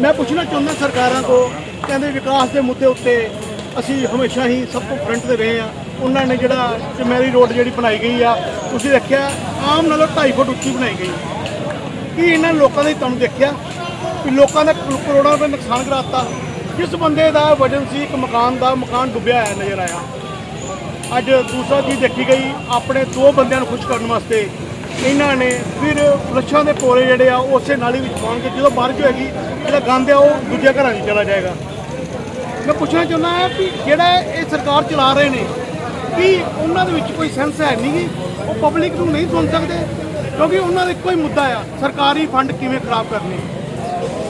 ਮੈਂ ਪੁੱਛਣਾ ਚਾਹੁੰਦਾ ਸਰਕਾਰਾਂ ਤੋਂ, ਕਹਿੰਦੇ ਵਿਕਾਸ ਦੇ ਮੁੱਦੇ ਉੱਤੇ ਅਸੀਂ ਹਮੇਸ਼ਾ ਹੀ ਸਭ ਤੋਂ ਫਰੰਟ ਤੇ ਰਹੇ ਆ ਉਹਨਾਂ ਨੇ ਜਿਹੜਾ ਚਮੈਰੀ ਰੋਡ ਜਿਹੜੀ ਬਣਾਈ ਗਈ ਆ, ਤੁਸੀਂ ਦੇਖਿਆ, ਆਮ ਨਾਲੋਂ 2.5 ਫੁੱਟ ਉੱਚੀ ਬਣਾਈ ਗਈ। ਕੀ ਇਹਨਾਂ ਲੋਕਾਂ ਨੇ ਤੁਹਾਨੂੰ ਦੇਖਿਆ ਕਿ ਲੋਕਾਂ ਦਾ ਕਰੋ- ਕਰੋੜਾਂ ਰੁਪਏ ਨੁਕਸਾਨ ਕਰਾਤਾ? ਜਿਸ ਬੰਦੇ ਦਾ ਵਜਨ ਸੀ, ਇੱਕ ਮਕਾਨ ਦਾ, ਮਕਾਨ ਡੁੱਬਿਆ ਹੋਇਆ ਨਜ਼ਰ ਆਇਆ। ਅੱਜ ਦੂਸਰਾ ਚੀਜ਼ ਦੇਖੀ ਗਈ, ਆਪਣੇ ਦੋ ਬੰਦਿਆਂ ਨੂੰ ਖੁਸ਼ ਕਰਨ ਵਾਸਤੇ ਇਹਨਾਂ ਨੇ ਫਿਰ ਲੱਛਾਂ ਦੇ ਪੋਰੇ ਜਿਹੜੇ ਆ, ਉਹ ਉਸੇ ਨਾਲੀ ਵਿੱਚ ਪਾਉਣਗੇ ਜਦੋਂ ਬਾਰਿਸ਼ ਹੋਏਗੀ, ਜਿਹੜਾ ਗੰਦ ਆ, ਉਹ ਦੂਜੇ ਘਰਾਂ 'ਚ ਚਲਾ ਜਾਏਗਾ। ਮੈਂ ਪੁੱਛਣਾ ਚਾਹੁੰਦਾ ਹਾਂ ਕਿ ਜਿਹੜਾ ਇਹ ਸਰਕਾਰ ਚਲਾ ਰਹੇ ਨੇ, ਕੀ ਉਹਨਾਂ ਦੇ ਵਿੱਚ ਕੋਈ ਸੈਂਸ ਹੈ ਨਹੀਂ ਉਹ ਪਬਲਿਕ ਨੂੰ ਨਹੀਂ ਸੁਣ ਸਕਦੇ, ਕਿਉਂਕਿ ਉਹਨਾਂ ਦਾ ਇੱਕੋ ਹੀ ਮੁੱਦਾ ਆ, ਸਰਕਾਰੀ ਫੰਡ ਕਿਵੇਂ ਖਰਾਬ ਕਰਨੇ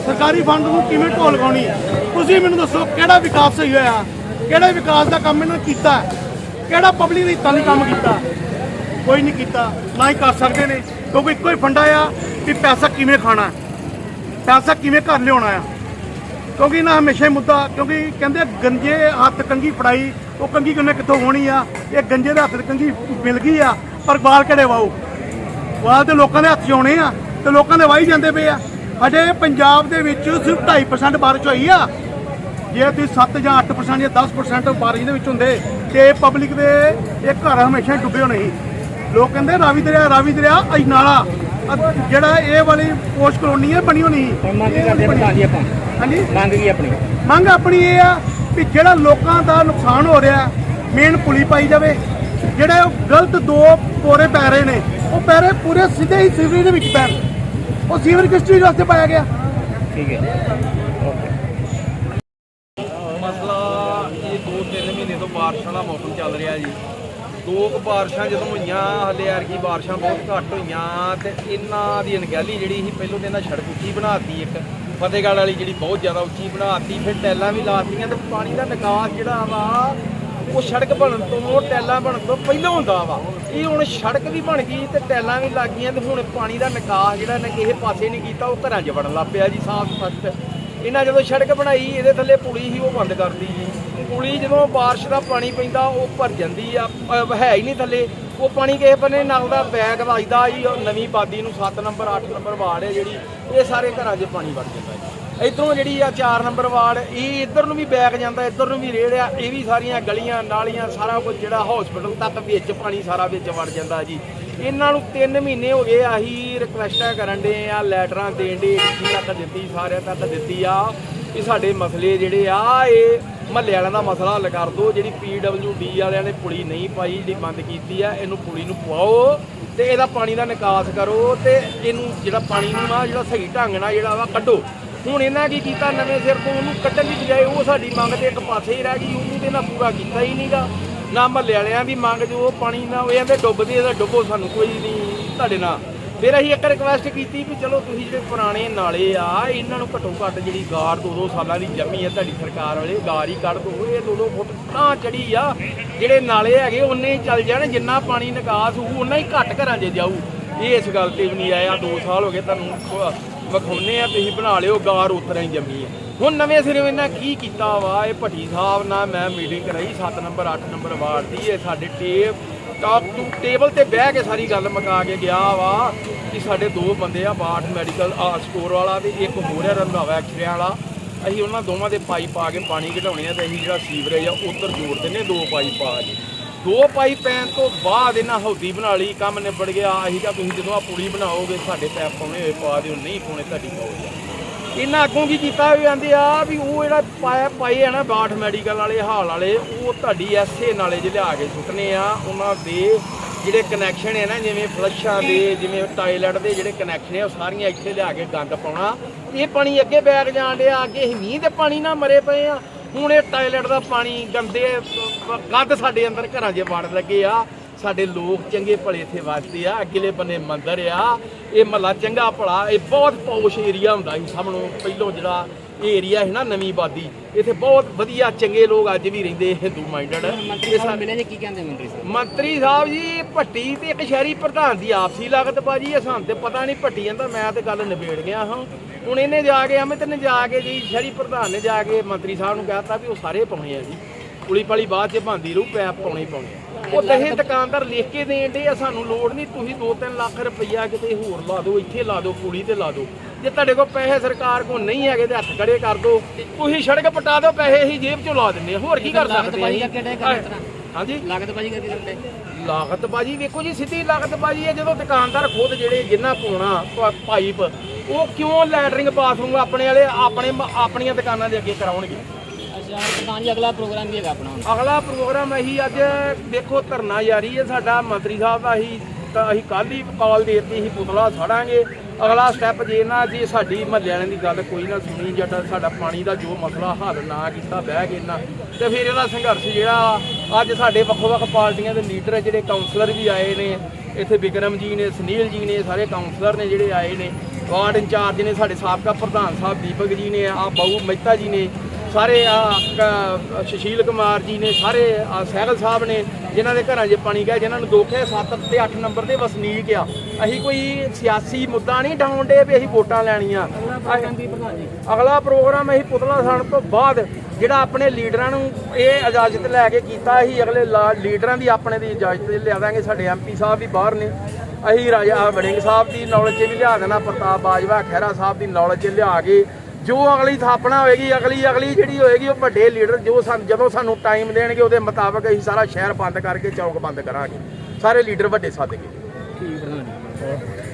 ਸਰਕਾਰੀ ਫੰਡ ਨੂੰ ਕਿਵੇਂ ਢੋਲ ਲਗਾਉਣੀ ਤੁਸੀਂ ਮੈਨੂੰ ਦੱਸੋ, ਕਿਹੜਾ ਵਿਕਾਸ ਸਹੀ ਹੋਇਆ? ਕਿਹੜਾ ਵਿਕਾਸ ਦਾ ਕੰਮ ਇਹਨਾਂ ਨੇ ਕੀਤਾ? ਕਿਹੜਾ ਪਬਲਿਕ ਨੇ ਹਿੱਤਾਂ ਨਹੀਂ ਕੰਮ ਕੀਤਾ? ਕੋਈ ਨਹੀਂ ਕੀਤਾ, ਨਾ ਹੀ ਕਰ ਸਕਦੇ ਨੇ। ਕਿਉਂਕਿ ਇੱਕੋ ਹੀ ਫੰਡਾ ਆ ਕਿ ਪੈਸਾ ਕਿਵੇਂ ਖਾਣਾ ਪੈਸਾ ਕਿਵੇਂ ਘਰ ਲਿਆਉਣਾ ਆ। ਕਿਉਂਕਿ ਨਾ ਹਮੇਸ਼ਾ ਹੀ ਮੁੱਦਾ, ਕਿਉਂਕਿ ਕਹਿੰਦੇ ਗੰਜੇ ਹੱਥ ਕੰਗੀ ਫੜਾਈ, ਉਹ ਕੰਗੀ ਕਿੰਨੇ ਕਿੱਥੋਂ ਹੋਣੀ ਆ? ਇਹ ਗੰਜੇ ਦੇ ਹੱਥ ਤੇ ਕੰਗੀ ਮਿਲ ਗਈ ਆ, ਪਰ ਬਾਲ ਕਿਹੜੇ ਵਾਓ? ਵਾਲ ਤੇ ਲੋਕਾਂ ਦੇ ਹੱਥ 'ਚ ਆਉਣੇ ਆ, ਤੇ ਲੋਕਾਂ ਦੇ ਵਾਹੀ ਜਾਂਦੇ ਪਏ ਆ। ਅਜੇ ਪੰਜਾਬ ਦੇ ਵਿੱਚ ਸਿਰਫ 2.5% ਬਾਰਿਸ਼ ਹੋਈ ਆ। ਜੇ ਤੁਸੀਂ 7 ਜਾਂ 8% ਜਾਂ 10% ਬਾਰਿਸ਼ ਦੇ ਵਿੱਚ ਹੁੰਦੇ, ਤੇ ਪਬਲਿਕ ਦੇ, ਇਹ ਘਰ ਹਮੇਸ਼ਾ ਡੁੱਬੇ ਹੋਣੇ ਸੀ। ਲੋਕ ਕਹਿੰਦੇ ਰਾਵੀ ਦਰਿਆ ਰਾਵੀ ਦਰਿਆ ਅਜ ਨਾਲਾ। ਅਹ ਜਿਹੜਾ ਇਹ ਵਾਲੀ ਪੋਸਟ ਕਲੋਨੀ ਹੈ ਬਣੀ ਹੋਣੀ। ਮੰਗ ਕਰਦੇ ਆਪਾਂ। ਹਾਂਜੀ? ਮੰਗ ਕੀ ਆਪਣੀ। ਮੰਗ ਆਪਣੀ ਇਹ ਆ ਵੀ ਜਿਹੜਾ ਲੋਕਾਂ ਦਾ ਨੁਕਸਾਨ ਹੋ ਰਿਹਾ ਮੇਨ ਪੁਲੀ ਪਾਈ ਜਾਵੇ। ਜਿਹੜੇ ਉਹ ਗਲਤ ਦੋ ਪੋਰੇ ਪੈ ਰਹੇ ਨੇ ਉਹ ਪੈ ਰਹੇ ਪੂਰੇ ਸਿੱਧੇ ਹੀ ਸੀਵਰੇਜ ਦੇ ਵਿੱਚ ਪੈਣ ਉਹ ਸੀਵਰੇਜ ਕਿਸ ਚੀਜ਼ ਵਾਸਤੇ ਪਾਇਆ ਗਿਆ? ਠੀਕ ਹੈ। ਮਸਲਾ ਇਹ 2-3 ਮਹੀਨੇ ਤੋਂ ਬਾਰਿਸ਼ਾਂ ਦਾ ਮੌਸਮ ਚੱਲ ਰਿਹਾ ਜੀ। ਦੋ ਕੁ ਬਾਰਿਸ਼ਾਂ ਜਦੋਂ ਹੋਈਆਂ, ਹਲੇ ਯਾਰ ਕੀ ਬਾਰਿਸ਼ਾਂ ਬਹੁਤ ਘੱਟ ਹੋਈਆਂ ਤੇ ਇਹਨਾਂ ਦੀ ਅਣਗਹਿਲੀ ਜਿਹੜੀ ਸੀ, ਪਹਿਲੋਂ ਤੇ ਇਹਨਾਂ ਸੜਕ ਉੱਚੀ ਬਣਾਤੀ ਇੱਕ। ਫਤਿਹਗੜ੍ਹ ਵਾਲੀ ਜਿਹੜੀ ਬਹੁਤ ਜ਼ਿਆਦਾ ਉੱਚੀ ਬਣਾਤੀ ਫਿਰ ਟੈਲਾਂ ਵੀ ਲਾਤੀਆਂ ਤੇ ਪਾਣੀ ਦਾ ਨਿਕਾਸ ਜਿਹੜਾ ਵਾ, ਉਹ ਸੜਕ ਬਣਨ ਤੋਂ, ਟੈਲਾਂ ਬਣਨ ਤੋਂ ਪਹਿਲਾਂ ਹੁੰਦਾ ਵਾ। ਇਹ ਹੁਣ ਸੜਕ ਵੀ ਬਣ ਗਈ ਤੇ ਟੈਲਾਂ ਵੀ ਲੱਗ ਗਈਆਂ ਤੇ ਹੁਣ ਪਾਣੀ ਦਾ ਨਿਕਾਸ ਜਿਹੜਾ ਨੇ ਕਿਸੇ ਪਾਸੇ ਨਹੀਂ ਕੀਤਾ, ਉਹ ਘਰਾਂ 'ਚ ਵੜਨ ਲੱਗ ਪਿਆ ਜੀ ਸਾਫ਼ ਸਖਤ ਇਹਨਾਂ ਜਦੋਂ ਸੜਕ ਬਣਾਈ, ਇਹਦੇ ਥੱਲੇ ਪੁਲੀ ਸੀ, ਉਹ ਬੰਦ ਕਰਤੀ ਜੀ। ਪੁਲੀ ਜਦੋਂ ਬਾਰਿਸ਼ ਦਾ ਪਾਣੀ ਪੈਂਦਾ, ਉਹ ਭਰ ਜਾਂਦੀ ਆ। ਅਹ ਹੈ ਹੀ ਨਹੀਂ ਥੱਲੇ। ਉਹ ਪਾਣੀ ਕਿਸੇ ਬੰਨੇ ਨਲਦਾ ਬੈਗ ਵੱਜਦਾ ਜੀ ਉਹ ਨਵੀਂ ਬਾਦੀ ਨੂੰ 7 ਨੰਬਰ 8 ਨੰਬਰ ਵਾਰਡ ਹੈ ਜਿਹੜੀ, ਇਹ ਸਾਰੇ ਘਰਾਂ 'ਚ ਪਾਣੀ ਵੜ ਜਾਂਦਾ ਜੀ ਇਧਰੋਂ ਜਿਹੜੀ ਆ 4 ਨੰਬਰ ਵਾਰਡ, ਇਹ ਇੱਧਰ ਨੂੰ ਵੀ ਬੈਗ ਜਾਂਦਾ, ਇੱਧਰ ਨੂੰ ਵੀ ਰੇੜ ਇਹ ਵੀ ਸਾਰੀਆਂ ਗਲੀਆਂ, ਨਾਲੀਆਂ, ਸਾਰਾ ਕੁਝ ਜਿਹੜਾ ਹਸਪੀਟਲ ਤੱਕ ਵਿੱਚ ਪਾਣੀ ਸਾਰਾ ਵਿੱਚ ਵੜ ਜਾਂਦਾ ਜੀ। ਇਹਨਾਂ ਨੂੰ 3 ਮਹੀਨੇ ਹੋ ਗਏ ਆਹੀ ਰਿਕਵੈਸਟਾਂ ਕਰਨ ਦੇ ਆ ਲੈਟਰਾਂ ਦੇਣ ਦੇ ਤੱਕ ਦਿੱਤੀ, ਸਾਰਿਆਂ ਤੱਕ ਦਿੱਤੀ ਆ। ਕਿ ਸਾਡੇ ਮਸਲੇ ਜਿਹੜੇ ਆ, ਇਹ ਮਹੱਲੇ ਵਾਲਿਆਂ ਦਾ ਮਸਲਾ ਹੱਲ ਕਰ ਦਿਓ। ਜਿਹੜੀ ਡੀ ਵਾਲਿਆਂ ਨੇ ਪੁਲੀ ਨਹੀਂ ਪਾਈ, ਜਿਹੜੀ ਬੰਦ ਕੀਤੀ ਆ, ਇਹਨੂੰ ਪੁਲੀ ਨੂੰ ਪਵਾਓ ਤੇ ਇਹਦਾ ਪਾਣੀ ਦਾ ਨਿਕਾਸ ਕਰੋ ਤੇ ਇਹਨੂੰ ਜਿਹੜਾ ਪਾਣੀ ਨੂੰ ਆ ਜਿਹੜਾ ਸਹੀ ਢੰਗ ਨਾਲ ਜਿਹੜਾ ਵਾ ਕੱਢੋ। ਹੁਣ ਇਹਨਾਂ ਕੀ ਕੀਤਾ, ਨਵੇਂ ਸਿਰ ਤੋਂ ਉਹਨੂੰ ਕੱਢਣ ਦੀ ਬਜਾਏ ਉਹ ਸਾਡੀ ਮੰਗ ਤੇ ਇੱਕ ਪਾਸੇ ਹੀ ਰਹਿ ਗਈ, ਉਹਨੂੰ ਤੇ ਨਾ ਪੂਰਾ ਕੀਤਾ ਹੀ ਨਹੀਂਗਾ ਨਾ ਮਹੱਲੇ ਵਾਲਿਆਂ ਦੀ ਮੰਗ ਜੋ ਪਾਣੀ ਨਾ, ਉਹ ਕਹਿੰਦੇ ਡੁੱਬਦੇ ਇਹਦਾ ਡੁੱਬੋ ਸਾਨੂੰ, ਕੋਈ ਨਹੀਂ ਤੁਹਾਡੇ ਨਾਲ। ਫਿਰ ਅਸੀਂ ਇੱਕ ਰਿਕਵੈਸਟ ਕੀਤੀ ਵੀ ਚਲੋ ਤੁਸੀਂ ਜਿਹੜੇ ਪੁਰਾਣੇ ਨਾਲੇ ਆ, ਇਹਨਾਂ ਨੂੰ ਘੱਟੋ ਘੱਟ ਜਿਹੜੀ ਗਾਰ ਦੋ ਦੋ ਸਾਲਾਂ ਦੀ ਜੰਮੀ ਹੈ ਤੁਹਾਡੀ ਸਰਕਾਰ ਵਾਲੇ, ਗਾਰ ਹੀ ਕੱਢ ਦੋ, ਇਹ ਦੋ ਦੋ ਫੁੱਟ ਤਾਂ ਚੜੀ ਆ। ਜਿਹੜੇ ਨਾਲੇ ਹੈਗੇ ਉਹਨੇ ਹੀ ਚੱਲ ਜਾਣ, ਜਿੰਨਾ ਪਾਣੀ ਨਿਕਾਸ ਹੋਊ ਉਹਨਾਂ ਹੀ ਘੱਟ ਘਰਾਂ 'ਚ ਜਾਊ। ਇਹ ਇਸ ਗੱਲ ਤੇ ਵੀ ਨਹੀਂ ਆਇਆ 2 ਸਾਲ ਹੋ ਗਏ ਤੁਹਾਨੂੰ ਖ- ਵਿਖਾਉਂਦੇ ਆ, ਤੁਸੀਂ ਬਣਾ ਲਿਓ, ਗਾਰ ਉਤਰਾਂ ਹੀ ਜੰਮੀ ਹੈ ਹੁਣ ਨਵੇਂ ਸਿਰੇ ਇਹਨਾਂ ਕੀ ਕੀਤਾ ਵਾ, ਇਹ ਭੱਟੀ ਸਾਹਿਬ ਨਾਲ ਮੈਂ ਮੀਟਿੰਗ ਕਰਾਈ 7 ਨੰਬਰ 8 ਨੰਬਰ ਵਾਰਡ ਦੀ, ਇਹ ਸਾਡੇ ਟੇਪ ਟਾਪ ਟੂ ਟੇਬਲ ਤੇ ਬਹਿ ਕੇ ਸਾਰੀ ਗੱਲ ਮੁਕਾ ਕੇ ਗਿਆ ਵਾ ਕਿ ਸਾਡੇ ਦੋ ਬੰਦੇ ਆ ਬਾਠ ਮੈਡੀਕਲ ਆ ਸਟੋਰ ਵਾਲਾ ਤੇ ਇੱਕ ਹੋਰ ਹੈ ਰੰਧਾਵਾ ਐਕਸਰੇ ਵਾਲਾ। ਅਸੀਂ ਉਹਨਾਂ ਦੋਵਾਂ ਦੇ ਪਾਈਪ ਪਾ ਕੇ ਪਾਣੀ ਘਟਾਉਣੇ ਆ ਤੇ ਅਸੀਂ ਜਿਹੜਾ ਸੀਵਰੇਜ ਆ ਉੱਧਰ ਜੋੜ ਦਿੰਨੇ ਦੋ ਪਾਈਪ ਪਾ ਕੇ। ਦੋ ਪਾਈਪ ਪੈਣ ਤੋਂ ਬਾਅਦ ਇਹਨਾਂ ਹੌਦੀ ਬਣਾ ਲਈ, ਕੰਮ ਨਿਬੜ ਗਿਆ। ਅਸੀਂ ਤਾਂ ਤੁਸੀਂ ਜਦੋਂ ਆ ਪੁਲੀ ਬਣਾਓਗੇ, ਸਾਡੇ ਪੈਪ ਪਾਉਣੇ ਹੋਏ, ਪਾ ਦਿਓ, ਨਹੀਂ ਪਾਉਣੇ ਤੁਹਾਡੀ ਮੌਜ ਆ। ਇਹਨਾਂ ਅੱਗੋਂ ਕੀ ਕੀਤਾ ਵੀ ਆਂਦੇ ਆ ਵੀ ਉਹ ਜਿਹੜਾ ਪਾਇਆ ਪਾਏ ਆ ਨਾ ਬਾਠ ਮੈਡੀਕਲ ਵਾਲੇ, ਹਾਲ ਵਾਲੇ, ਉਹ ਤੁਹਾਡੀ ਐਸੇ ਨਾਲੇ ਜੇ ਲਿਆ ਕੇ ਸੁੱਟਨੇ ਆ। ਉਹਨਾਂ ਦੇ ਜਿਹੜੇ ਕਨੈਕਸ਼ਨ ਹੈ ਨਾ, ਜਿਵੇਂ ਫਲਸ਼ਾਂ ਦੇ, ਜਿਵੇਂ ਟਾਇਲਟ ਦੇ ਜਿਹੜੇ ਕਨੈਕਸ਼ਨ ਹੈ ਉਹ ਸਾਰੀਆਂ ਇੱਥੇ ਲਿਆ ਕੇ ਗੰਦ ਪਾਉਣਾ। ਇਹ ਪਾਣੀ ਅੱਗੇ ਬੈਗ ਜਾਣ ਡਿਆ, ਅੱਗੇ ਅਸੀਂ ਮੀਂਹ ਦੇ ਪਾਣੀ ਨਾਲ ਮਰੇ ਪਏ ਆ। ਹੁਣ ਇਹ ਟਾਇਲਟ ਦਾ ਪਾਣੀ ਗੰਦੇ, ਗੱਦ ਸਾਡੇ ਅੰਦਰ ਘਰਾਂ 'ਚ ਵੜ ਲੱਗੇ ਆ। ਸਾਡੇ ਲੋਕ ਚੰਗੇ ਭਲੇ ਇੱਥੇ ਵਸਦੇ ਆ ਅਗਲੇ ਬੰਨੇ ਮੰਦਰ ਆ ਇਹ ਮਹੱਲਾ ਚੰਗਾ ਭਲਾ ਇਹ ਬਹੁਤ ਪੌਸ਼ ਏਰੀਆ ਹੁੰਦਾ ਸੀ ਨੂੰ ਪਹਿਲੋਂ ਜਿਹੜਾ ਇਹ ਏਰੀਆ ਹੈ ਨਾ ਨਵੀਂ ਬਾਦੀ ਇੱਥੇ ਬਹੁਤ ਵਧੀਆ ਚੰਗੇ ਲੋਕ ਅੱਜ ਵੀ ਰਹਿੰਦੇ ਹਿੰਦੂ ਮਾਈਂਡਡ ਮੰਤਰੀ ਸਾਹਿਬ ਮਿਲੇ ਜੀ ਕੀ ਕਹਿੰਦੇ ਮੰਤਰੀ ਸਾਹਿਬ? ਮੰਤਰੀ ਸਾਹਿਬ ਜੀ ਭੱਟੀ ਤੇ ਇੱਕ ਸ਼ਹਿਰੀ ਪ੍ਰਧਾਨ ਦੀ ਆਪਸੀ ਲਾਗਤ ਬਾਜੀ ਇਹ ਸਾਨੂੰ ਤੇ ਪਤਾ ਨਹੀਂ ਭੱਟੀ ਜਾਂਦਾ ਮੈਂ ਤੇ ਗੱਲ ਨਿਬੇੜ ਗਿਆ ਹਾਂ। ਹੁਣ ਇਹਨੇ ਜਾ ਕੇ ਅਮਿਤ ਨੇ ਜਾ ਕੇ ਜੀ ਸ਼ਹਿਰੀ ਪ੍ਰਧਾਨ ਨੇ ਜਾ ਕੇ ਮੰਤਰੀ ਸਾਹਿਬ ਨੂੰ ਕਹਿਤਾ ਵੀ ਉਹ ਸਾਰੇ ਪਾਉਣੇ ਆ ਜੀ। ਪੁਲੀ ਪਾਲੀ ਬਾਅਦ 'ਚ ਬੰਦੀ ਰਹੂ ਪੈਪ ਪਾਉਣੇ ਪਾਉਣੇ ਉਹ ਦਹੇ ਦੁਕਾਨਦਾਰ ਲਿਖ ਕੇ ਦੇਣ ਦੇ ਆ ਸਾਨੂੰ ਲੋੜ ਨਹੀਂ ਤੁਸੀਂ 2-3 ਲੱਖ ਰੁਪਈਆ ਕਿਤੇ ਹੋਰ ਲਾ ਦਿਓ ਇੱਥੇ ਲਾ ਦਿਓ ਪੁਲੀ ਤੇ ਲਾ ਦਿਓ। ਜੇ ਤੁਹਾਡੇ ਕੋਲ ਪੈਸੇ ਸਰਕਾਰ ਕੋਲ ਨਹੀਂ ਹੈਗੇ ਤੇ ਹੱਥ ਖੜੇ ਕਰ ਦਿਓ ਤੁਸੀਂ ਸੜਕ ਪਟਾ ਦਿਓ ਪੈਸੇ ਅਸੀਂ ਜੇਬ 'ਚੋਂ ਲਾ ਦਿੰਦੇ ਹੋਰ ਕੀ ਕਰ ਸਕਦੇ ਆ। ਹਾਂਜੀ? ਲਾਗਤਬਾਜ਼ੀ ਕਰਕੇ ਕਰਦੇ ਲਾਗਤਬਾਜੀ ਵੇਖੋ ਜੀ ਸਿੱਧੀ ਲਾਗਤਬਾਜੀ ਹੈ ਜਦੋਂ ਦੁਕਾਨਦਾਰ ਖੁਦ ਜਿਹੜੇ ਜਿੰਨਾ ਪਾਉਣਾ ਪਾਈਪ ਉਹ ਕਿਉਂ ਲੈਟਰਿੰਗ ਬਾਥਰੂਮ ਆਪਣੇ ਵਾਲੇ ਆਪਣੇ ਆਪਣੀਆਂ ਦੁਕਾਨਾਂ ਦੇ ਅੱਗੇ ਕਰਾਉਣਗੇ? ਅੱਛਾ ਪ੍ਰਧਾਨ ਜੀ ਅਗਲਾ ਪ੍ਰੋਗਰਾਮ ਕੀ ਹੈਗਾ ਆਪਣਾ ਹੁਣ? ਅਗਲਾ ਪ੍ਰੋਗਰਾਮ ਅਸੀਂ ਅੱਜ ਦੇਖੋ ਧਰਨਾ ਜਾਰੀ ਹੈ ਸਾਡਾ, ਮੰਤਰੀ ਸਾਹਿਬ ਦਾ ਅਸੀਂ ਤਾਂ ਅਸੀਂ ਕੱਲ ਹੀ ਕਾਲ ਦੇਤੀ ਦਿੱਤੀ ਸੀ, ਪੁਤਲਾ ਸਾੜਾਂਗੇ। ਅਗਲਾ ਸਟੈਪ ਜੇ ਨਾ, ਜੇ ਸਾਡੀ ਮਹੱਲੇ ਵਾਲਿਆਂ ਦੀ ਗੱਲ ਕੋਈ ਨਾ ਸੁਣੀ ਜਦ ਸਾਡਾ ਪਾਣੀ ਦਾ ਜੋ ਮਸਲਾ ਹੱਲ ਨਾ ਕੀਤਾ, ਬਹਿ ਕੇ ਨਾ, ਤੇ ਫਿਰ ਇਹਦਾ ਸੰਘਰਸ਼ ਜਿਹੜਾ ਅੱਜ ਸਾਡੇ ਵੱਖੋ-ਵੱਖ ਪਾਰਟੀਆਂ ਦੇ ਲੀਡਰ ਜਿਹੜੇ ਕਾਉਂਸਲਰ ਵੀ ਆਏ ਨੇ, ਇੱਥੇ ਵਿਕਰਮ ਜੀ ਨੇ, ਸੁਨੀਲ ਜੀ ਨੇ, ਸਾਰੇ ਕਾਉਂਸਲਰ ਨੇ ਜਿਹੜੇ ਆਏ ਨੇ, ਵਾਰਡ ਇੰਚਾਰਜ ਨੇ ਸਾਡੇ ਸਾਬਕਾ ਪ੍ਰਧਾਨ ਸਾਹਿਬ, ਦੀਪਕ ਜੀ ਨੇ, ਆ ਬਾਊ ਮਹਿਤਾ ਜੀ ਨੇ ਸਾਰੇ ਆ ਸੁਸ਼ੀਲ ਕੁਮਾਰ ਜੀ ਨੇ ਸਾਰੇ ਆ ਸਹਿਗਲ ਸਾਹਿਬ ਨੇ ਜਿਨ੍ਹਾਂ ਦੇ ਘਰਾਂ 'ਚ ਪਾਣੀ ਗਿਆ ਜਿਨ੍ਹਾਂ ਨੂੰ ਦੁੱਖ ਹੈ 7 ਤੇ 8 ਨੰਬਰ ਦੇ ਵਸਨੀਕ ਆ ਅਸੀਂ ਕੋਈ ਸਿਆਸੀ ਮੁੱਦਾ ਨਹੀਂ ਢਾਉਂਦੇ ਵੀ ਅਸੀਂ ਵੋਟਾਂ ਲੈਣੀਆਂ। ਅਗਲਾ ਪ੍ਰੋਗਰਾਮ ਅਸੀਂ ਪੁਤਲਾ ਸਾੜ ਤੋਂ ਬਾਅਦ ਜਿਹੜਾ ਆਪਣੇ ਲੀਡਰਾਂ ਨੂੰ ਇਹ ਇਜਾਜ਼ਤ ਲੈ ਕੇ ਕੀਤਾ ਸੀ ਅਗਲੇ ਲੀਡਰਾਂ ਦੀ ਆਪਣੇ ਦੀ ਇਜਾਜ਼ਤ ਲਿਆ ਦਾਂਗੇ। ਸਾਡੇ ਐਮਪੀ ਸਾਹਿਬ ਵੀ ਬਾਹਰ ਨੇ। ਅਸੀਂ ਰਾਜਾ ਵੜਿੰਗ ਸਾਹਿਬ ਦੀ ਨੌਲੇਜ 'ਚ ਵੀ ਲਿਆ ਦੇਣਾ ਪ੍ਰਤਾਪ ਬਾਜਵਾ ਖਹਿਰਾ ਸਾਹਿਬ ਦੀ ਨੌਲੇਜ 'ਚ ਲਿਆ ਕੇ ਜੋ ਅਗਲੀ ਥਾਪਣਾ ਹੋਏਗੀ, ਅਗਲੀ ਅਗਲੀ ਜਿਹੜੀ ਹੋਏਗੀ, ਉਹ ਵੱਡੇ ਲੀਡਰ ਜੋ ਸਾਨੂੰ, ਜਦੋਂ ਸਾਨੂੰ ਟਾਈਮ ਦੇਣਗੇ, ਉਹਦੇ ਮੁਤਾਬਕ ਅਸੀਂ ਸਾਰਾ ਸ਼ਹਿਰ ਬੰਦ ਕਰਕੇ, ਚੌਂਕ ਬੰਦ ਕਰਾਂਗੇ। ਸਾਰੇ ਲੀਡਰ ਵੱਡੇ ਸੱਦ ਕੇ ਠੀਕ ਪ੍ਰਧਾਨ